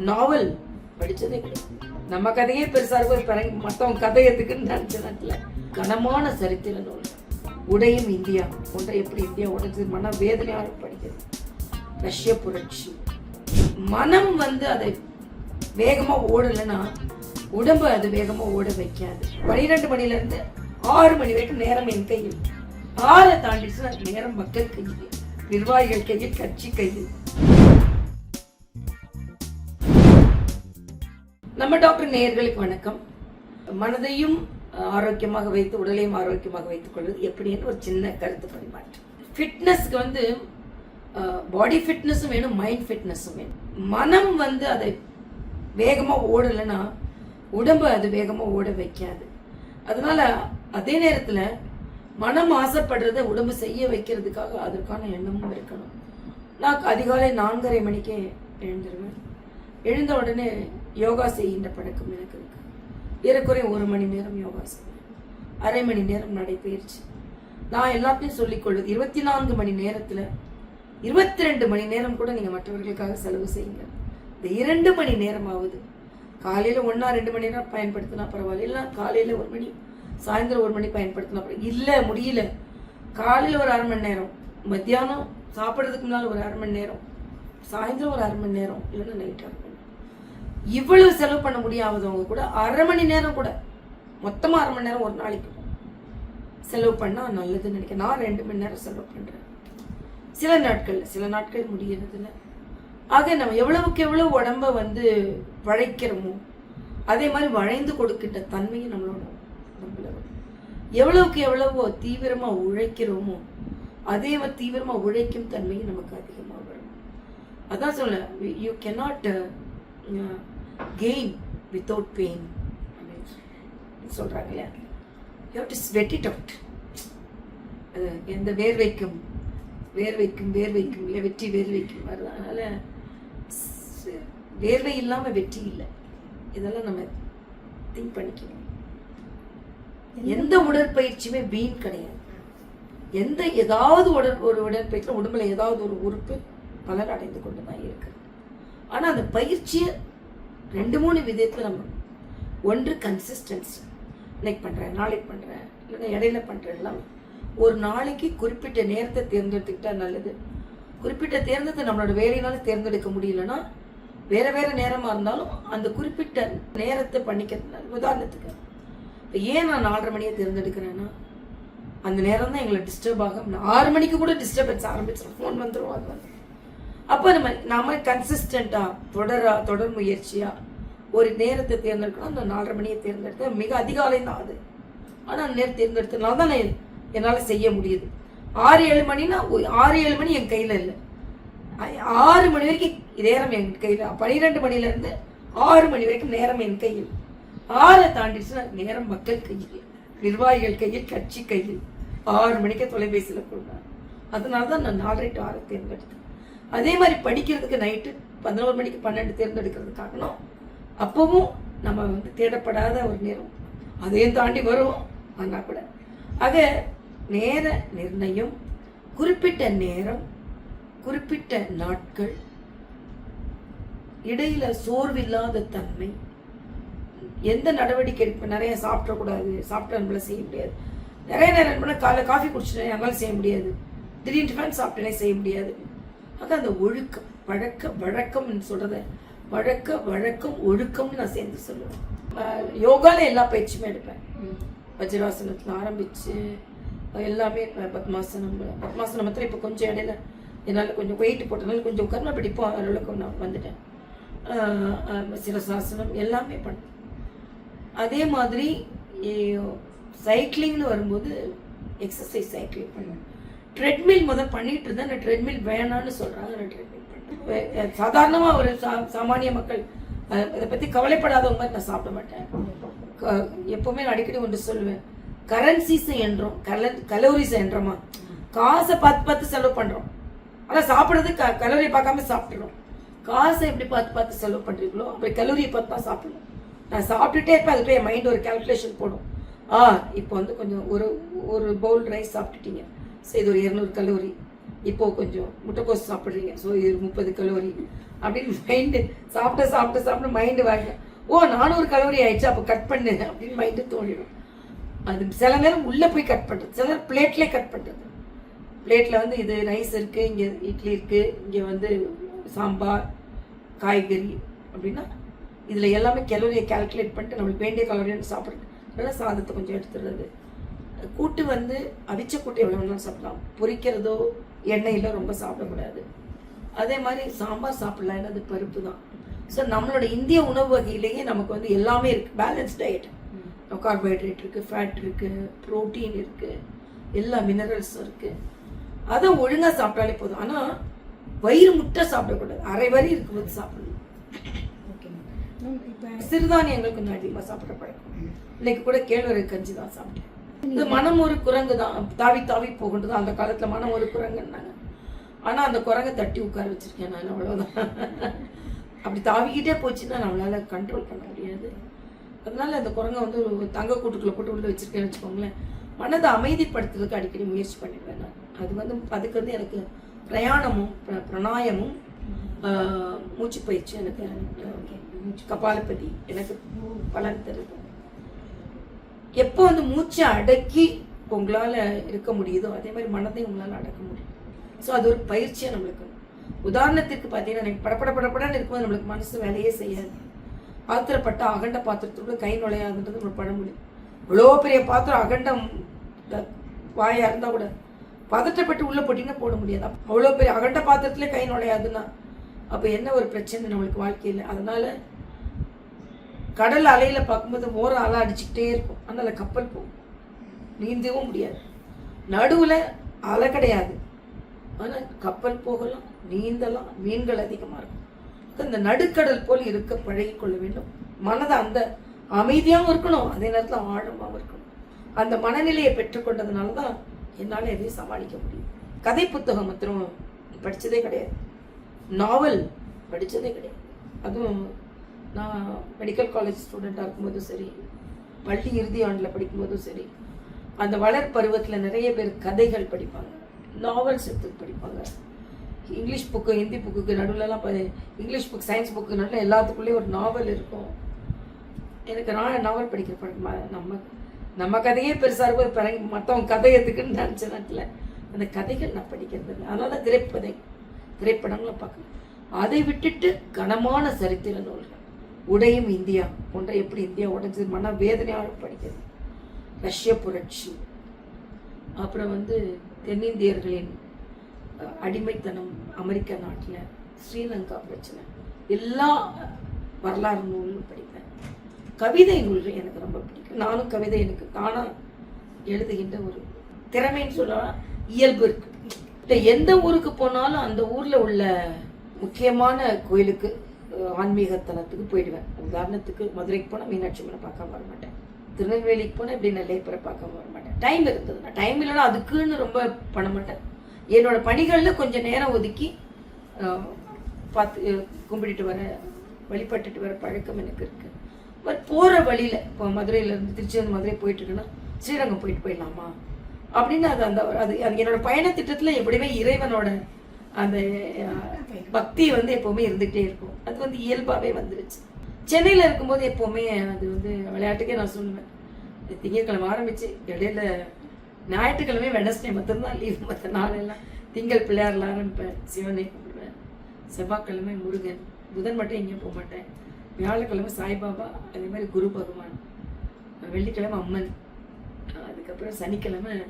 நாவல் படிச்சதே கிடையாது. நம்ம கதையே பெருசா இருக்கும். பிறகு மற்றவங்க கதை எதுக்குன்னு நினைச்ச கனமான சரித்திர நூல். உடையும் இந்தியா. ஒன்றை எப்படி இந்தியா உடைச்சது? மன வேதனையாக படிக்கிறது. ரஷ்ய புரட்சி. மனம் வந்து அதை வேகமா ஓடலைன்னா உடம்பு அது வேகமாக ஓட வைக்காது. பனிரெண்டு மணில இருந்து ஆறு மணி வரைக்கும் நேரம் என் கையில். ஆறை தாண்டிச்சுன்னா நேரம் மக்கள் கையில். நிர்வாகிகள் கையில் கட்சி கையில். நம்ம டாக்டர் நேயர்களுக்கு வணக்கம். மனதையும் ஆரோக்கியமாக வைத்து உடலையும் ஆரோக்கியமாக வைத்துக் கொள்வது எப்படின்னு ஒரு சின்ன கருத்து பரிமாற்றம். ஃபிட்னஸ்க்கு வந்து பாடி ஃபிட்னஸும் வேணும் மைண்ட் ஃபிட்னஸும் வேணும். மனம் வந்து அதை வேகமாக ஓடலைன்னா உடம்பு அது வேகமாக ஓட வைக்காது. அதனால அதே நேரத்தில் மனம் ஆசைப்படுறத உடம்பு செய்ய வைக்கிறதுக்காக அதற்கான எண்ணமும் இருக்கணும். நான் அதிகாலை நான்கரை மணிக்கே எழுந்துருவேன். எழுந்த உடனே யோகா செய்கின்ற பழக்கம் எனக்கு இருக்கு. ஏறக்குறைய ஒரு மணி நேரம் யோகா செய்வேன். அரை மணி நேரம் நடைபயிற்சி. நான் எல்லாத்தையும் சொல்லிக்கொள்வது இருபத்தி நான்கு மணி நேரத்தில் இருபத்தி ரெண்டு மணி நேரம் கூட நீங்கள் மற்றவர்களுக்காக செலவு செய்யுங்க. இந்த இரண்டு மணி நேரமாவது காலையில் ஒன்றா ரெண்டு மணி நேரம் பயன்படுத்தினா பரவாயில்ல. இல்லை காலையில் ஒரு மணி சாயந்தரம் ஒரு மணி பயன்படுத்தினா பரவாயில்ல. இல்லை முடியல. காலையில் ஒரு அரை மணி நேரம் மத்தியானம் சாப்பிட்றதுக்கு முன்னால் ஒரு அரை மணி நேரம் சாயந்தரம் ஒரு அரை மணி நேரம் இல்லைன்னா நைட் அரை மணி இவ்வளவு செலவு பண்ண முடியாதவங்க கூட அரை மணி நேரம் கூட மொத்தமாக அரை மணி நேரம் ஒரு நாளைக்கு செலவு பண்ணால் நல்லதுன்னு நினைக்கிறேன். நான் ரெண்டு மணி நேரம் செலவு பண்ணுறேன் சில நாட்கள் சில நாட்கள் முடியறதில்ல. ஆக நம்ம எவ்வளவுக்கு எவ்வளவு உடம்ப வந்து வளைக்கிறோமோ அதே மாதிரி வளைந்து கொடுக்கிட்ட தன்மையும் நம்மளோட நம்மளோட எவ்வளவுக்கு எவ்வளவோ தீவிரமாக உழைக்கிறோமோ அதே மாதிரி தீவிரமாக உழைக்கும் தன்மையும் நமக்கு அதிகமாக வரும். அதான் சொல்ல you cannot gain without pain சொல்றாங்க இல்லையா you have to sweat it out அது எந்த வேர்வைக்கும் வேர்வைக்கும் வேர்வைக்கும் இல்லை வெற்றி வேர்வைக்கும் வருது. அதனால் வேர்வை இல்லாமல் வெற்றி இல்லை. இதெல்லாம் நம்ம திங்க் பண்ணிக்கணும். எந்த உடற்பயிற்சியுமே வீண் கிடையாது. எந்த ஏதாவது உடல் ஒரு உடற்பயிற்சியும் உடம்புல ஏதாவது ஒரு உறுப்பு பலர் அடைந்து கொண்டு தான் இருக்கு. ஆனால் அந்த பயிற்சியை ரெண்டு மூணு விதத்தில் நம்ம ஒன்று கன்சிஸ்டன்சி இன்னைக்கு பண்ணுறேன் நாளைக்கு பண்ணுறேன் இல்லைன்னா இடையில பண்றேன் ஒரு நாளைக்கு குறிப்பிட்ட நேரத்தை தேர்ந்தெடுத்துக்கிட்டா நல்லது. குறிப்பிட்ட தேர்ந்தெடுத்து நம்மளோட வேலையினால தேர்ந்தெடுக்க முடியலன்னா வேற வேற நேரமாக இருந்தாலும் அந்த குறிப்பிட்ட நேரத்தை பண்ணிக்கிறது உதாரணத்துக்கு இப்போ ஏன் நான் நாலரை மணியை தேர்ந்தெடுக்கிறேன்னா அந்த நேரம் தான் எங்களை டிஸ்டர்ப் ஆகும் ஆறு மணிக்கு கூட டிஸ்டர்பன்ஸ் ஆரம்பிச்சிடும் ஃபோன் வந்துடும் அது வந்து அப்போ நம்ம நாம கன்சிஸ்டண்டாக தொடரா தொடர் முயற்சியாக ஒரு நேரத்தை தேர்ந்தெடுக்கணும். அந்த நாலரை மணியை தேர்ந்தெடுத்தேன் மிக அதிகாலை தான் அது. ஆனால் அந்த நேரம் தேர்ந்தெடுத்தனால தான் நான் என்னால் செய்ய முடியுது. ஆறு ஏழு மணினா ஆறு ஏழு மணி என் கையில் இல்லை. ஆறு மணி வரைக்கும் நேரம் என் கையில் பன்னிரெண்டு மணிலேருந்து ஆறு மணி வரைக்கும் நேரம் என் கையில். ஆறை தாண்டிச்சுன்னா நேரம் மக்கள் கையில் நிர்வாகிகள் கையில் கட்சி கையில். ஆறு மணிக்கு தொலைபேசியில் கொடுக்குறாங்க அதனால தான் நான் நாலரை டு ஆறை தேர்ந்தெடுத்தேன். அதே மாதிரி படிக்கிறதுக்கு நைட்டு பதினோரு மணிக்கு பன்னெண்டு தேர்ந்தெடுக்கிறது காரணம் அப்பவும் நம்ம வந்து தேடப்படாத ஒரு நேரம். அதையும் தாண்டி வரும் ஆனால் கூட. ஆக நேர நிர்ணயம் குறிப்பிட்ட நேரம் குறிப்பிட்ட நாட்கள் இடையில சோர்வில்லாத தன்மை எந்த நடவடிக்கை இப்போ நிறைய சாப்பிடக்கூடாது சாப்பிட்டு நம்மளால் செய்ய முடியாது. நிறைய நேரம் காலைல காஃபி குடிச்சிட்டேன் என்னால் செய்ய முடியாது. திடீர்னு டிஃபன் சாப்பிட்டேனே செய்ய முடியாது. ஆக அந்த ஒழுக்கம் பழக்க வழக்கம்னு சொல்றத வழக்க வழக்கம் ஒழுக்கம்னு நான் சேர்ந்து சொல்லுவேன். யோகால எல்லா பயிற்சியுமே எடுப்பேன். வஜ்ராசனத்துல ஆரம்பிச்சு எல்லாமே பத்மாசனம் பத்மாசனம் மாத்திரம் இப்போ கொஞ்சம் இடையில என்னால் கொஞ்சம் வெயிட் போட்டனால கொஞ்சம் உட்கார்ந்து பிடிப்போம் ஓரளவுக்கு நான் வந்துட்டேன். சிரசாசனம் எல்லாமே பண்ணேன் அதே மாதிரி சைக்கிளிங்னு வரும்போது எக்ஸசைஸ் சைக்கிளிங் பண்ணுவேன். ட்ரெட்மில் முதல் பண்ணிட்டு இருந்தேன் அந்த ட்ரெட்மில் வேணாம்னு சொல்கிறாங்க நான் ட்ரெட்மில் பண்ணேன் சாதாரணமாக ஒரு சா- சாமானிய மக்கள் இதை பற்றி கவலைப்படாதவங்க மாதிரி நான் சாப்பிட மாட்டேன். க- நான் அடிக்கடி ஒன்று சொல்லுவேன். கரன்சிஸை என்றோம். கல கலோரிஸை என்றோமா? காசை பார்த்து பார்த்து செலவு பண்ணுறோம் ஆனால் சாப்பிட்றது க கலோரி பார்க்காம சாப்பிட்றோம் காசை எப்படி பார்த்து பார்த்து செலவு பண்ணுறீங்களோ அப்படி கலோரியை பார்த்து தான் சாப்பிடணும். நான் சாப்பிட்டுட்டே இருப்பேன். அதுக்கு என் மைண்ட் ஒரு கால்குலேஷன் போடும். ஆ இப்போ வந்து கொஞ்சம் ஒரு ஒரு பவுல் ரைஸ் சாப்பிட்டுட்டீங்க. ஸோ இது ஒரு இரநூறு கலோரி. இப்போது கொஞ்சம் முட்டைக்கோஸ் சாப்பிட்றீங்க. ஸோ இது முப்பது கலோரி. அப்படின்னு மைண்டு சாப்பிட்ட சாப்பிட்ட சாப்பிட்ட மைண்டு வாங்க. ஓ நானூறு கலோரி ஆயிடுச்சு அப்போ கட் பண்ணு அப்படின்னு மைண்டு தோணிடும். அது சில நேரம் உள்ளே போய் கட் பண்ணுறது சில நேரம் பிளேட்லேயே கட் பண்ணுறது பிளேட்டில் வந்து இது ரைஸ் இருக்குது இங்கே இட்லி இருக்குது இங்கே வந்து சாம்பார் காய்கறி அப்படின்னா இதில் எல்லாமே கலோரியை கால்குலேட் பண்ணிட்டு நம்மளுக்கு வேண்டிய கலோரின்னு சாப்பிடுறது. அதனால் சாதத்தை கொஞ்சம் எடுத்துடுறது. கூட்டு வந்து அவிச்ச கூட்டு எவ்வளோ வேணாலும் சாப்பிடலாம். பொரிக்கிறதோ எண்ணெயில் ரொம்ப சாப்பிடக்கூடாது அதே மாதிரி சாம்பார் சாப்பிடலாம். அது பருப்பு தான் ஸோ நம்மளோட இந்திய உணவு வகையிலேயே நமக்கு வந்து எல்லாமே இருக்குது பேலன்ஸ் டயட் கார்போஹைட்ரேட் இருக்குது ஃபேட் இருக்குது ப்ரோட்டீன் இருக்குது எல்லா மினரல்ஸும் இருக்குது அதை ஒழுங்காக சாப்பிட்டாலே போதும். ஆனால் வயிறு முட்டை சாப்பிடக்கூடாது. அரை வரி இருக்கும்போது சாப்பிடணும். Okay ma'am. இப்போ சிறுதானியங்கள் கொஞ்சம் அதிகமாக சாப்பிட பழக்கம். இன்னைக்கு கூட கேழ்வரகு கஞ்சி தான் சாப்பிட்டேன். இது மனம் ஒரு குரங்கு தான். தாவி தாவி போகின்றது அந்த காலத்தில் மனம் ஒரு குரங்குன்னாங்க. ஆனால் அந்த குரங்கை தட்டி உட்கார வச்சிருக்கேன் நான் அவ்வளோதான் அப்படி தாவிக்கிட்டே போச்சுன்னா நம்மளால கண்ட்ரோல் பண்ண முடியாது. அதனால அந்த குரங்கை வந்து ஒரு தங்க கூட்டுக்குள்ள போட்டு உள்ள வச்சிருக்கேன்னு வச்சுக்கோங்களேன். மனதை அமைதிப்படுத்துறதுக்கு அடிக்கடி முயற்சி பண்ணிடுவேன் நான். அது வந்து அதுக்கு வந்து எனக்கு பிரயாணமும் பிரணாயமும் மூச்சு பயிற்சி எனக்கு கபாலபதி எனக்கு பலன் தருது. எப்போ வந்து மூச்சை அடக்கி உங்களால் இருக்க முடியுதோ அதே மாதிரி மனதையும் உங்களால் அடக்க முடியும். ஸோ அது ஒரு பயிற்சியாக நம்மளுக்கு. உதாரணத்திற்கு பார்த்தீங்கன்னா எனக்கு படப்பட படப்படன்னு இருக்கும்போது நம்மளுக்கு மனசு வேலையே செய்யாது. ஆத்திரப்பட்ட அகண்ட பாத்திரத்துக்குள்ள கை நுழையாதுன்றது நம்ம பழமொழி இவ்வளோ பெரிய பாத்திரம் அகண்டம் த- இருந்தால் கூட பதட்டப்பட்டு உள்ளே போட்டிங்கன்னா போட முடியாது. அவ்வளோ பெரிய அகண்ட பாத்திரத்துலேயே கை நுழையாதுன்னா அப்போ என்ன ஒரு பிரச்சனை நம்மளுக்கு வாழ்க்கையில்? அதனால் கடல் அலையில் பார்க்கும்போது மோர அலை அடிச்சுக்கிட்டே இருக்கும். அதனால் கப்பல் போகும் நீந்தவும் முடியாது. நடுவில் அலை கிடையாது. ஆனால் கப்பல் போகலாம் நீந்தலாம் மீன்கள் அதிகமாக இருக்கும். இந்த நடுக்கடல் போல் இருக்க பழகிக்கொள்ள வேண்டும். மனதை அந்த அமைதியாகவும் இருக்கணும். அதே நேரத்தில் ஆழமாகவும் இருக்கணும். அந்த மனநிலையை பெற்றுக்கொண்டதுனால தான் என்னால் எதையும் சமாளிக்க முடியும். கதை புத்தகம் மாத்திரம் படித்ததே கிடையாது. நாவல் படித்ததே கிடையாது. அதுவும் நான் மெடிக்கல் காலேஜ் ஸ்டூடெண்ட்டாக இருக்கும்போதும் சரி பள்ளி இறுதி ஆண்டில் படிக்கும்போதும் சரி அந்த வளர் பருவத்தில் நிறைய பேர் கதைகள் படிப்பாங்க நாவல்ஸ் எடுத்து படிப்பாங்க. இங்கிலீஷ் புக்கு ஹிந்தி புக்குக்கு நடுவில்லாம் இங்கிலீஷ் புக் சயின்ஸ் புக்கு நடுவில் எல்லாத்துக்குள்ளேயும் ஒரு நாவல் இருக்கும். எனக்கு நான் நாவல் படிக்கிற பழக்கம் நம்ம நம்ம கதையே பெருசாக இருக்கும் பிறகு மற்றவங்க கதை எதுக்குன்னு நினச்ச நேரத்தில் அந்த கதைகள் நான் படிக்கிறது இல்லை. அதனால் திரைப்பதை திரைப்படங்களை பார்க்கணும். அதை விட்டுட்டு கனமான சரித்திர நூல்கள். உடையும் இந்தியா. போன்ற எப்படி இந்தியா உடைஞ்சது? மன வேதனையாக படிக்கிறது. ரஷ்ய புரட்சி. அப்புறம் வந்து தென்னிந்தியர்களின் அடிமைத்தனம் அமெரிக்க நாட்டில் ஸ்ரீலங்கா பிரச்சனை. எல்லா வரலாறு நூலும் படிப்பேன். கவிதை நூல்கள் எனக்கு ரொம்ப பிடிக்கும். நானும் கவிதை எனக்கு தானாக எழுதுகின்ற ஒரு திறமைன்னு சொல்லலாம் இயல்பு இருக்கு. இப்போ எந்த ஊருக்கு போனாலும் அந்த ஊரில் உள்ள முக்கியமான கோயிலுக்கு ஆன்மீகத்தலத்துக்கு ஆன்மீக தலத்துக்கு போயிடுவேன். உதாரணத்துக்கு மதுரைக்கு போனால் மீனாட்சி அம்மனை பார்க்காம வர மாட்டேன். திருநெல்வேலிக்கு போனால் இப்படி நெல்லையப்பரை பார்க்காம வர மாட்டேன். டைம் இருந்ததுன்னா டைம் இல்லைன்னா அதுக்குன்னு ரொம்ப பண்ண மாட்டேன். என்னோட பணிகளில் கொஞ்சம் நேரம் ஒதுக்கி பார்த்து கும்பிட்டுட்டு வர வழிபட்டுட்டு வர பழக்கம் எனக்கு இருக்குது பட் போகிற வழியில் இப்போ மதுரையிலேருந்து திருச்சியிலேருந்து மதுரை போயிட்டுருக்குன்னா ஸ்ரீரங்கம் போயிட்டு போயிடலாமா? அப்படின்னு அது அந்த அது அது என்னோட பயண திட்டத்தில் எப்படியுமே இறைவனோட அந்த பக்தி வந்து எப்போவுமே இருந்துகிட்டே இருக்கும். அது வந்து இயல்பாகவே வந்துருச்சு. சென்னையில் இருக்கும்போது எப்போவுமே அது வந்து விளையாட்டுக்கே நான் சொல்லுவேன். திங்கட்கிழமை ஆரம்பிச்சு இடையில ஞாயிற்றுக்கிழமை வெனஸ்டே மட்டும்தான் லீவ் மற்ற நாளெல்லாம். திங்கள் பிள்ளையாரில் ஆரம்பிப்பேன் சிவனை கும்பிடுவேன். செவ்வாய்க்கிழமை முருகன். புதன் மட்டும் எங்கேயும் போக மாட்டேன். வியாழக்கிழமை சாய்பாபா அதே மாதிரி குரு பகவான். வெள்ளிக்கிழமை அம்மன். அதுக்கப்புறம் சனிக்கிழமை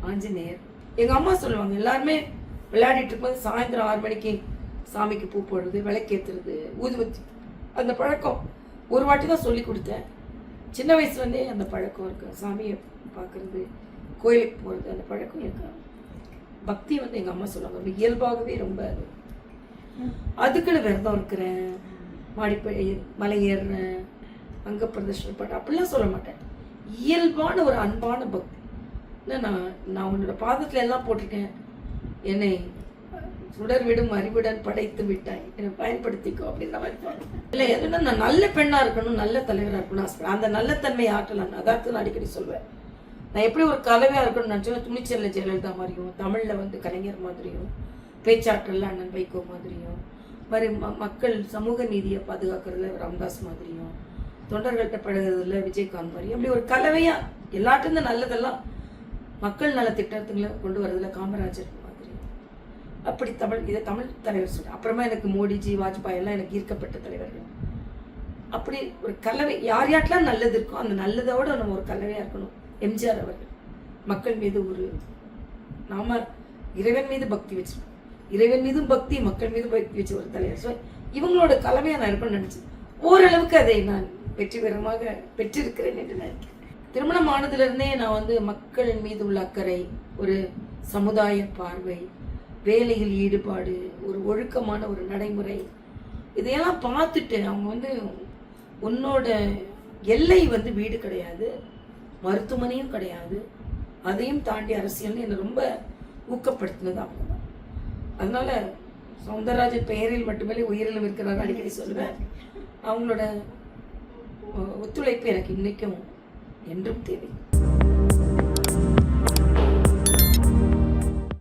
ஆஞ்சநேயர். எங்கள் அம்மா சொல்லுவாங்க எல்லாருமே விளையாடிட்டு இருக்கும்போது சாயந்தரம் ஆறு மணிக்கு சாமிக்கு பூ போடுறது விளக்கேற்றுறது ஊதுவத்தி அந்த பழக்கம் ஒரு வாட்டி தான் சொல்லி கொடுத்தேன். சின்ன வயசுலேருந்தே அந்த பழக்கம் இருக்கு சாமியை பார்க்குறது கோயிலுக்கு போகிறது அந்த பழக்கம் இருக்கு பக்தி வந்து எங்கள் அம்மா சொல்லுவாங்க. ரொம்ப இயல்பாகவே ரொம்ப அது. அதுக்குன்னு விரதம் இருக்கிறேன். மாடிப்படி மலை ஏறுறேன். அங்க பிரதர்ஷனம் பண்ணுறேன் அப்படிலாம் சொல்ல மாட்டேன். இயல்பான ஒரு அன்பான பக்தி. நான் நான் உன்னோட பாதத்தில் எல்லாம் போட்டிருக்கேன் என்னை சுடர் விடும் அறிவுடன் படைத்து விட்டாய். என்னை பயன்படுத்திக்கோ அப்படின்ற மாதிரி இல்லை எதுனா நான் நல்ல பெண்ணாக இருக்கணும் நல்ல தலைவராக இருக்கணும் அந்த அந்த நல்லத்தன்மை ஆற்றலாம் அதாவது நான் அடிக்கடி சொல்வேன். நான் எப்படி ஒரு கலவையாக இருக்கணும்னு நினச்சோம் துணிச்சல்ல ஜெயலலிதா மாதிரியும் தமிழில் வந்து கலைஞர் மாதிரியும் பேச்சாற்றலில் அண்ணன் வைகோ மாதிரியும் மாதிரி ம மக்கள் சமூக நீதியை பாதுகாக்கிறதுல ராம்தாஸ் மாதிரியும் தொண்டர்கள்ட்ட பழகிறதுல விஜயகாந்த் மாதிரி அப்படி ஒரு கலவையாக எல்லாத்துலேருந்து நல்லதெல்லாம் மக்கள் நல திட்டத்துங்களை கொண்டு வரதுல காமராஜர் அப்படி தமிழ் இதை தமிழ் தலைவர் சொல்றேன் அப்புறமா எனக்கு மோடிஜி வாஜ்பாய் எல்லாம் எனக்கு ஈர்க்கப்பட்ட தலைவர்கள். அப்படி ஒரு கலவை யார் யாருக்கெல்லாம் நல்லது இருக்கோ அந்த நல்லதோட நம்ம ஒரு கலவையாக இருக்கணும். எம்ஜிஆர் அவர்கள். மக்கள் மீது ஒரு நாம இறைவன் மீது பக்தி வச்சிருக்கோம் இறைவன் மீதும் பக்தி மக்கள் மீதும் பக்தி வச்சு ஒரு தலைவர். ஸோ இவங்களோட கலவையாக நான் இருக்கணும்னு நினச்சேன். ஓரளவுக்கு அதை நான் வெற்றிகரமாக பெற்றிருக்கிறேன் என்று நினைக்கிறேன். திருமணம் ஆனதுலேருந்தே நான் வந்து மக்கள் மீது உள்ள அக்கறை ஒரு சமுதாய பார்வை வேலையில் ஈடுபாடு ஒரு ஒழுக்கமான ஒரு நடைமுறை. இதையெல்லாம் பார்த்துட்டு அவங்க வந்து உன்னோட எல்லை வந்து வீடு கிடையாது மருத்துவமனையும் கிடையாது. அதையும் தாண்டி அரசியல்னு என்னை ரொம்ப ஊக்கப்படுத்தினது அவங்க தான். அதனால சவுந்தரராஜன் பெயரில் மட்டுமே உயிரிலும் இருக்கிறாங்க அடிக்கடி சொல்லுவேன். அவங்களோட ஒத்துழைப்பு எனக்கு இன்னைக்கும் என்றும் தேவை.